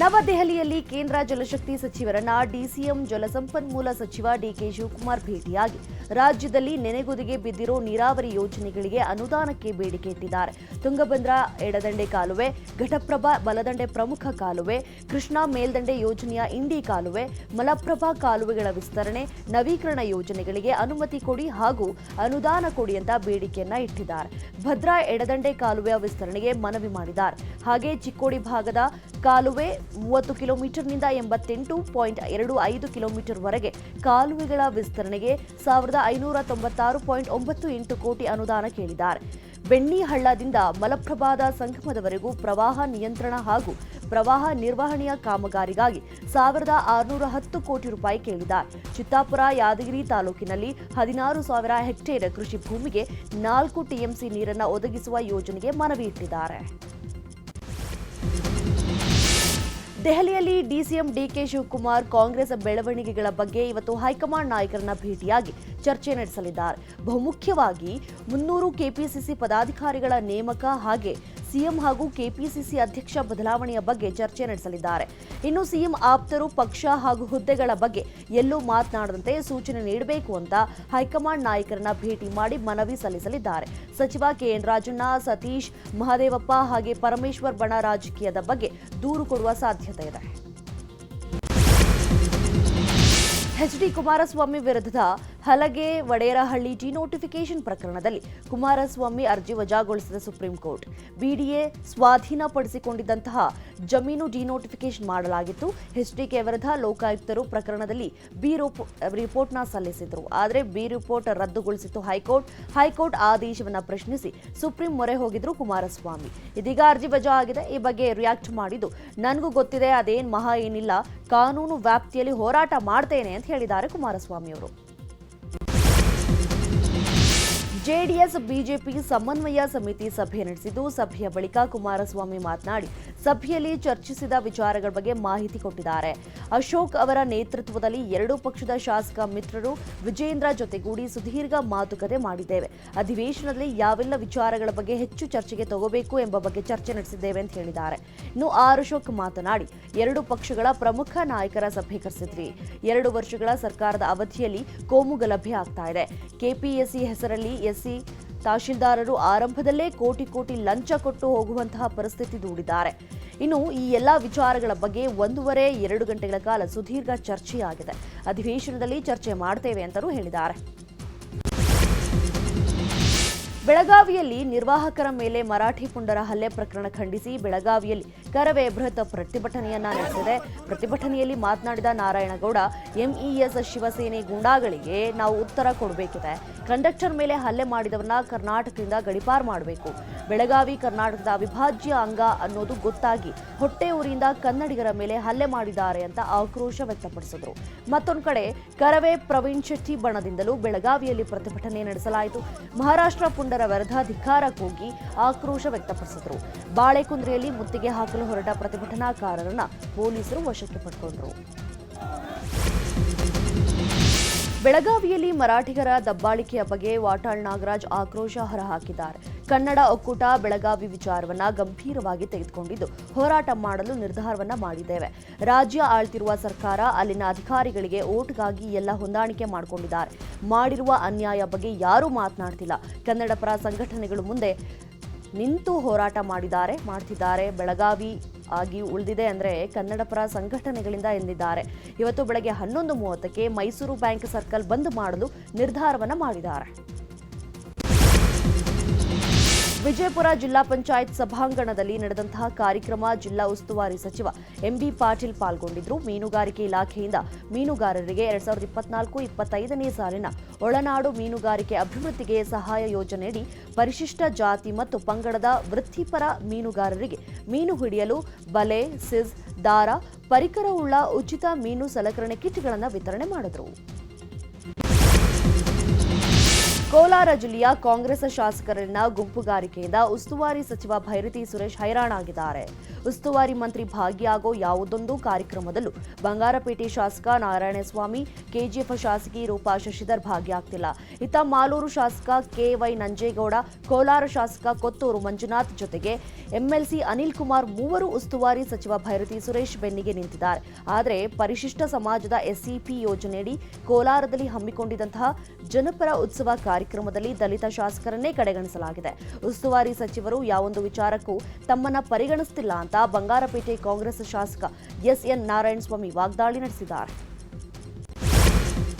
ನವದೆಹಲಿಯಲ್ಲಿ ಕೇಂದ್ರ ಜಲಶಕ್ತಿ ಸಚಿವರನ್ನ ಡಿಸಿಎಂ ಜಲಸಂಪನ್ಮೂಲ ಸಚಿವ ಡಿಕೆ ಶಿವಕುಮಾರ್ ಭೇಟಿಯಾಗಿ ರಾಜ್ಯದಲ್ಲಿ ನೆನೆಗುದಿಗೆ ಬಿದ್ದಿರೋ ನೀರಾವರಿ ಯೋಜನೆಗಳಿಗೆ ಅನುದಾನಕ್ಕೆ ಬೇಡಿಕೆ ಇಟ್ಟಿದ್ದಾರೆ ತುಂಗಭದ್ರಾ ಎಡದಂಡೆ ಕಾಲುವೆ, ಘಟಪ್ರಭಾ ಬಲದಂಡೆ ಪ್ರಮುಖ ಕಾಲುವೆ, ಕೃಷ್ಣಾ ಮೇಲ್ದಂಡೆ ಯೋಜನೆಯ ಇಂಡಿ ಕಾಲುವೆ, ಮಲಪ್ರಭಾ ಕಾಲುವೆಗಳ ವಿಸ್ತರಣೆ, ನವೀಕರಣ ಯೋಜನೆಗಳಿಗೆ ಅನುಮತಿ ಕೊಡಿ ಹಾಗೂ ಅನುದಾನ ಕೊಡಿ ಅಂತ ಬೇಡಿಕೆಯನ್ನ ಇಟ್ಟಿದ್ದಾರೆ. ಭದ್ರಾ ಎಡದಂಡೆ ಕಾಲುವೆಯ ವಿಸ್ತರಣೆಗೆ ಮನವಿ ಮಾಡಿದ್ದಾರೆ. ಹಾಗೆ ಚಿಕ್ಕೋಡಿ ಭಾಗದ ಕಾಲುವೆ ಮೂವತ್ತು ಕಿಲೋಮೀಟರ್ನಿಂದ ಎಂಬತ್ತೆಂಟು ಪಾಯಿಂಟ್ ಎರಡು ಐದು ಕಿಲೋಮೀಟರ್ವರೆಗೆ ಕಾಲುವೆಗಳ ವಿಸ್ತರಣೆಗೆ ಸಾವಿರದ ಐನೂರ ತೊಂಬತ್ತಾರು ಪಾಯಿಂಟ್ ಒಂಬತ್ತು ಎಂಟು ಕೋಟಿ ಅನುದಾನ ಕೇಳಿದ್ದಾರೆ. ಬೆಣ್ಣಿಹಳ್ಳದಿಂದ ಮಲಪ್ರಭಾದ ಸಂಗಮದವರೆಗೂ ಪ್ರವಾಹ ನಿಯಂತ್ರಣ ಹಾಗೂ ಪ್ರವಾಹ ನಿರ್ವಹಣೆಯ ಕಾಮಗಾರಿಗಾಗಿ ಸಾವಿರದ ಆರುನೂರ ಹತ್ತು ಕೋಟಿ ರೂಪಾಯಿ ಕೇಳಿದ್ದಾರೆ. ಚಿತ್ತಾಪುರ, ಯಾದಗಿರಿ ತಾಲೂಕಿನಲ್ಲಿ ಹದಿನಾರು ಸಾವಿರ ಹೆಕ್ಟೇರ್ ಕೃಷಿ ಭೂಮಿಗೆ ನಾಲ್ಕು ಟಿಎಂಸಿ ನೀರನ್ನು ಒದಗಿಸುವ ಯೋಜನೆಗೆ ಮನವಿ ಇಟ್ಟಿದ್ದಾರೆ. ದೆಹಲಿಯಲ್ಲಿ ಡಿಸಿಎಂ ಡಿಕೆ ಶಿವಕುಮಾರ್ ಕಾಂಗ್ರೆಸ್ ಬೆಳವಣಿಗೆಗಳ ಬಗ್ಗೆ ಇವತ್ತು ಹೈಕಮಾಂಡ್ ನಾಯಕರನ್ನ ಭೇಟಿಯಾಗಿ ಚರ್ಚೆ ನಡೆಸಲಿದ್ದಾರೆ. ಬಹುಮುಖ್ಯವಾಗಿ ಮುನ್ನೂರು ಕೆಪಿಸಿಸಿ ಪದಾಧಿಕಾರಿಗಳ ನೇಮಕ ಹಾಗೆ ಸಿಎಂ ಹಾಗೂ ಕೆಪಿಸಿಸಿ ಅಧ್ಯಕ್ಷ ಬದಲಾವಣೆಯ ಬಗ್ಗೆ ಚರ್ಚೆ ನಡೆಸಲಿದ್ದಾರೆ. ಇನ್ನು ಸಿಎಂ ಆಪ್ತರು, ಪಕ್ಷ ಹಾಗೂ ಹುದ್ದೆಗಳ ಬಗ್ಗೆ ಎಲ್ಲೂ ಮಾತನಾಡದಂತೆ ಸೂಚನೆ ನೀಡಬೇಕು ಅಂತ ಹೈಕಮಾಂಡ್ ನಾಯಕರನ್ನ ಭೇಟಿ ಮಾಡಿ ಮನವಿ ಸಲ್ಲಿಸಲಿದ್ದಾರೆ. ಸಚಿವ ಕೆಎನ್ ರಾಜಣ್ಣ, ಸತೀಶ್ ಮಹದೇವಪ್ಪ ಹಾಗೆ ಪರಮೇಶ್ವರ್ ಬಣ ರಾಜಕೀಯದ ಬಗ್ಗೆ ದೂರು ಕೊಡುವ ಸಾಧ್ಯತೆ ಇದೆ. ಎಚ್ ಡಿ ಕುಮಾರಸ್ವಾಮಿ ವಿರುದ್ಧದ ಹಲಗೆ ವಡೇರಹಳ್ಳಿ ಡಿನೋಟಿಫಿಕೇಶನ್ ಪ್ರಕರಣದಲ್ಲಿ ಕುಮಾರಸ್ವಾಮಿ ಅರ್ಜಿ ವಜಾಗೊಳಿಸಿದ ಸುಪ್ರೀಂ ಕೋರ್ಟ್. ಬಿಡಿಎ ಸ್ವಾಧೀನಪಡಿಸಿಕೊಂಡಿದ್ದಂತಹ ಜಮೀನು ಡಿನೋಟಿಫಿಕೇಶನ್ ಮಾಡಲಾಗಿತ್ತು. ಎಚ್ಡಿಕೆ ವಿರುದ್ಧ ಲೋಕಾಯುಕ್ತರು ಪ್ರಕರಣದಲ್ಲಿ ಬಿ ರಿಪೋ- ರಿಪೋರ್ಟ್ನ ಸಲ್ಲಿಸಿದರು. ಆದರೆ ಬಿ ರಿಪೋರ್ಟ್ ರದ್ದುಗೊಳಿಸಿತ್ತು ಹೈಕೋರ್ಟ್. ಹೈಕೋರ್ಟ್ ಆದೇಶವನ್ನು ಪ್ರಶ್ನಿಸಿ ಸುಪ್ರೀಂ ಮೊರೆ ಹೋಗಿದ್ರು ಕುಮಾರಸ್ವಾಮಿ. ಇದೀಗ ಅರ್ಜಿ ವಜಾ ಆಗಿದೆ. ಈ ಬಗ್ಗೆ ರಿಯಾಕ್ಟ್ ಮಾಡಿದ್ದು, ನನಗೂ ಗೊತ್ತಿದೆ, ಅದೇನು ಮಹಾ ಏನಿಲ್ಲ. ಕಾನೂನು ವ್ಯಾಪ್ತಿಯಲ್ಲಿ ಹೋರಾಟ ಮಾಡ್ತೇನೆ ಅಂತ ಹೇಳಿದ್ದಾರೆ ಕುಮಾರಸ್ವಾಮಿ ಅವರು ಜೆಡಿಎಸ್, ಬಿಜೆಪಿ ಸಮನ್ವಯ ಸಮಿತಿ ಸಭೆ ನಡೆಸಿದ್ದು, ಸಭೆಯ ಬಳಿಕ ಕುಮಾರಸ್ವಾಮಿ ಮಾತನಾಡಿ ಸಭೆಯಲ್ಲಿ ಚರ್ಚಿಸಿದ ವಿಚಾರಗಳ ಬಗ್ಗೆ ಮಾಹಿತಿ ಕೊಟ್ಟಿದ್ದಾರೆ. ಅಶೋಕ್ ಅವರ ನೇತೃತ್ವದಲ್ಲಿ ಎರಡೂ ಪಕ್ಷದ ಶಾಸಕ ಮಿತ್ರರು ವಿಜೇಂದ್ರ ಜೊತೆಗೂಡಿ ಸುದೀರ್ಘ ಮಾತುಕತೆ ಮಾಡಿದ್ದೇವೆ. ಅಧಿವೇಶನದಲ್ಲಿ ಯಾವೆಲ್ಲ ವಿಚಾರಗಳ ಬಗ್ಗೆ ಹೆಚ್ಚು ಚರ್ಚೆಗೆ ತಗೋಬೇಕು ಎಂಬ ಬಗ್ಗೆ ಚರ್ಚೆ ನಡೆಸಿದ್ದೇವೆ ಅಂತ ಹೇಳಿದ್ದಾರೆ. ಇನ್ನು ಆರ್ ಅಶೋಕ್ ಮಾತನಾಡಿ, ಎರಡು ಪಕ್ಷಗಳ ಪ್ರಮುಖ ನಾಯಕರ ಸಭೆ ಕರೆಸಿದ್ವಿ ಎರಡು ವರ್ಷಗಳ ಸರ್ಕಾರದ ಅವಧಿಯಲ್ಲಿ ಕೋಮು ಗಲಭೆ ಆಗ್ತಾ ಇದೆ. ಕೆಪಿಎಸ್ಸಿ ಹೆಸರಲ್ಲಿ ಎಸ್ಸಿ ತಹಶೀಲ್ದಾರರು ಆರಂಭದಲ್ಲೇ ಕೋಟಿ ಕೋಟಿ ಲಂಚ ಕೊಟ್ಟು ಹೋಗುವಂತಹ ಪರಿಸ್ಥಿತಿ ದೂಡಿದ್ದಾರೆ. ಇನ್ನು ಈ ಎಲ್ಲ ವಿಚಾರಗಳ ಬಗ್ಗೆ ಒಂದೂವರೆ ಎರಡು ಗಂಟೆಗಳ ಕಾಲ ಸುದೀರ್ಘ ಚರ್ಚೆಯಾಗಿದೆ. ಅಧಿವೇಶನದಲ್ಲಿ ಚರ್ಚೆ ಮಾಡ್ತೇವೆ ಅಂತಲೂ ಹೇಳಿದ್ದಾರೆ. ಬೆಳಗಾವಿಯಲ್ಲಿ ನಿರ್ವಾಹಕರ ಮೇಲೆ ಮರಾಠಿ ಪುಂಡರ ಹಲ್ಲೆ ಪ್ರಕರಣ ಖಂಡಿಸಿ ಬೆಳಗಾವಿಯಲ್ಲಿ ಕರವೇ ಬೃಹತ್ ಪ್ರತಿಭಟನೆಯನ್ನ ನಡೆಸಿದೆ. ಪ್ರತಿಭಟನೆಯಲ್ಲಿ ಮಾತನಾಡಿದ ನಾರಾಯಣಗೌಡ, ಎಂಇಎಸ್ ಶಿವಸೇನೆ ಗೂಂಡಾಗಳಿಗೆ ನಾವು ಉತ್ತರ ಕೊಡಬೇಕಿದೆ. ಕಂಡಕ್ಟರ್ ಮೇಲೆ ಹಲ್ಲೆ ಮಾಡಿದವನ್ನ ಕರ್ನಾಟಕದಿಂದ ಗಡಿಪಾರು ಮಾಡಬೇಕು. ಬೆಳಗಾವಿ ಕರ್ನಾಟಕದ ಅವಿಭಾಜ್ಯ ಅಂಗ ಅನ್ನೋದು ಗೊತ್ತಾಗಿ ಹೊಟ್ಟೆ ಊರಿಂದ ಕನ್ನಡಿಗರ ಮೇಲೆ ಹಲ್ಲೆ ಮಾಡಿದ್ದಾರೆ ಅಂತ ಆಕ್ರೋಶ ವ್ಯಕ್ತಪಡಿಸಿದರು. ಮತ್ತೊಂದು ಕಡೆ ಕರವೇ ಪ್ರವೀಣ್ ಶೆಟ್ಟಿ ಬಣದಿಂದಲೂ ಬೆಳಗಾವಿಯಲ್ಲಿ ಪ್ರತಿಭಟನೆ ನಡೆಸಲಾಯಿತು. ಮಹಾರಾಷ್ಟ್ರ ಪುಂಡರ ವಿರುದ್ಧ ಧಿಕ್ಕಾರ ಕೂಗಿ ಆಕ್ರೋಶ ವ್ಯಕ್ತಪಡಿಸಿದರು. ಬಾಳೆಕುಂದ್ರಿಯಲ್ಲಿ ಮುತ್ತಿಗೆ ಹಾಕಲು ಹೊರಟ ಪ್ರತಿಭಟನಾಕಾರರನ್ನ ಪೊಲೀಸರು ವಶಕ್ಕೆ ಪಡ್ಕೊಂಡ್ರು. ಬೆಳಗಾವಿಯಲ್ಲಿ ಮರಾಠಿಗರ ದಬ್ಬಾಳಿಕೆಯ ಬಗ್ಗೆ ವಾಟಾಳ್ ನಾಗರಾಜ್ ಆಕ್ರೋಶ ಹೊರಹಾಕಿದ್ದಾರೆ. ಕನ್ನಡ ಒಕ್ಕೂಟ ಬೆಳಗಾವಿ ವಿಚಾರವನ್ನ ಗಂಭೀರವಾಗಿ ತೆಗೆದುಕೊಂಡಿದ್ದು, ಹೋರಾಟ ಮಾಡಲು ನಿರ್ಧಾರವನ್ನ ಮಾಡಿದ್ದೇವೆ. ರಾಜ್ಯ ಆಳ್ತಿರುವ ಸರ್ಕಾರ ಅಲ್ಲಿನ ಅಧಿಕಾರಿಗಳಿಗೆ ಓಟ್ಗಾಗಿ ಎಲ್ಲ ಹೊಂದಾಣಿಕೆ ಮಾಡಿಕೊಂಡಿದ್ದಾರೆ. ಮಾಡಿರುವ ಅನ್ಯಾಯ ಬಗ್ಗೆ ಯಾರೂ ಮಾತನಾಡ್ತಿಲ್ಲ. ಕನ್ನಡ ಪರ ಸಂಘಟನೆಗಳು ಮುಂದೆ ನಿಂತು ಹೋರಾಟ ಮಾಡಿದ್ದಾರೆ, ಮಾಡ್ತಿದ್ದಾರೆ, ಬೆಳಗಾವಿ ಆಗಿ ಉಳಿದಿದೆ ಅಂದರೆ ಕನ್ನಡಪರ ಸಂಘಟನೆಗಳಿಂದ ಎಂದಿದ್ದಾರೆ. ಇವತ್ತು ಬೆಳಗ್ಗೆ ಹನ್ನೊಂದು ಮೂವತ್ತಕ್ಕೆ ಮೈಸೂರು ಬ್ಯಾಂಕ್ ಸರ್ಕಲ್ ಬಂದ್ ಮಾಡಲು ನಿರ್ಧಾರವನ್ನು ಮಾಡಿದ್ದಾರೆ. ವಿಜಯಪುರ ಜಿಲ್ಲಾ ಪಂಚಾಯತ್ ಸಭಾಂಗಣದಲ್ಲಿ ನಡೆದಂತಹ ಕಾರ್ಯಕ್ರಮ ಜಿಲ್ಲಾ ಉಸ್ತುವಾರಿ ಸಚಿವ ಎಂಬಿ ಪಾಟೀಲ್ ಪಾಲ್ಗೊಂಡಿದ್ದರು ಮೀನುಗಾರಿಕೆ ಇಲಾಖೆಯಿಂದ ಮೀನುಗಾರರಿಗೆ ಎರಡ್ ಸಾವಿರದ ಇಪ್ಪತ್ನಾಲ್ಕು ಇಪ್ಪತ್ತೈದನೇ ಸಾಲಿನ ಒಳನಾಡು ಮೀನುಗಾರಿಕೆ ಅಭಿವೃದ್ಧಿಗೆ ಸಹಾಯ ಯೋಜನೆಯಡಿ ಪರಿಶಿಷ್ಟ ಜಾತಿ ಮತ್ತು ಪಂಗಡದ ವೃತ್ತಿಪರ ಮೀನುಗಾರರಿಗೆ ಮೀನು ಹಿಡಿಯಲು ಬಲೆ ಸಿಸ್ ದಾರ, ಪರಿಕರವುಳ್ಳ ಉಚಿತ ಮೀನು ಸಲಕರಣೆ ಕಿಟ್ಗಳನ್ನು ವಿತರಣೆ ಮಾಡಿದರು. ಕೋಲಾರ ಜಿಲ್ಲೆಯ ಕಾಂಗ್ರೆಸ್ ಶಾಸಕರನ್ನ ಗುಂಪುಗಾರಿಕೆಯಿಂದ ಉಸ್ತುವಾರಿ ಸಚಿವ ಭೈರತಿ ಸುರೇಶ್ ಹೈರಾಣಾಗಿದ್ದಾರೆ. ಉಸ್ತುವಾರಿ ಮಂತ್ರಿ ಭಾಗಿಯಾಗೋ ಯಾವುದೊಂದು ಕಾರ್ಯಕ್ರಮದಲ್ಲೂ ಬಂಗಾರಪೇಟೆ ಶಾಸಕ ನಾರಾಯಣಸ್ವಾಮಿ, ಕೆಜಿಎಫ್ ಶಾಸಕಿ ರೂಪಾ ಶಶಿಧರ್ ಭಾಗಿಯಾಗ್ತಿಲ್ಲ. ಇತ್ತ ಮಾಲೂರು ಶಾಸಕ ಕೆವೈ ನಂಜೇಗೌಡ, ಕೋಲಾರ ಶಾಸಕ ಕೊತ್ತೂರು ಮಂಜುನಾಥ್ ಜೊತೆಗೆ ಎಂಎಲ್ಸಿ ಅನಿಲ್ ಕುಮಾರ್ ಮೂವರು ಉಸ್ತುವಾರಿ ಸಚಿವ ಭೈರತಿ ಸುರೇಶ್ ಬೆನ್ನಿಗೆ ನಿಂತಿದ್ದಾರೆ. ಆದರೆ ಪರಿಶಿಷ್ಟ ಸಮಾಜದ ಎಸ್ಸಿಪಿ ಯೋಜನೆಯಡಿ ಕೋಲಾರದಲ್ಲಿ ಹಮ್ಮಿಕೊಂಡಿದ್ದಂತಹ ಜನಪರ ಉತ್ಸವ ಕಾರ್ಯಕ್ರಮದಲ್ಲಿ ದಲಿತ ಶಾಸಕರನ್ನೇ ಕಡೆಗಣಿಸಲಾಗಿದೆ. ಉಸ್ತುವಾರಿ ಸಚಿವರು ಯಾವೊಂದು ವಿಚಾರಕ್ಕೂ ತಮ್ಮನ್ನ ಪರಿಗಣಿಸುತ್ತಿಲ್ಲ ಅಂತ ಬಂಗಾರಪೇಟೆ ಕಾಂಗ್ರೆಸ್ ಶಾಸಕ ಎಸ್ಎನ್ ನಾರಾಯಣಸ್ವಾಮಿ ವಾಗ್ದಾಳಿ ನಡೆಸಿದ್ದಾರೆ.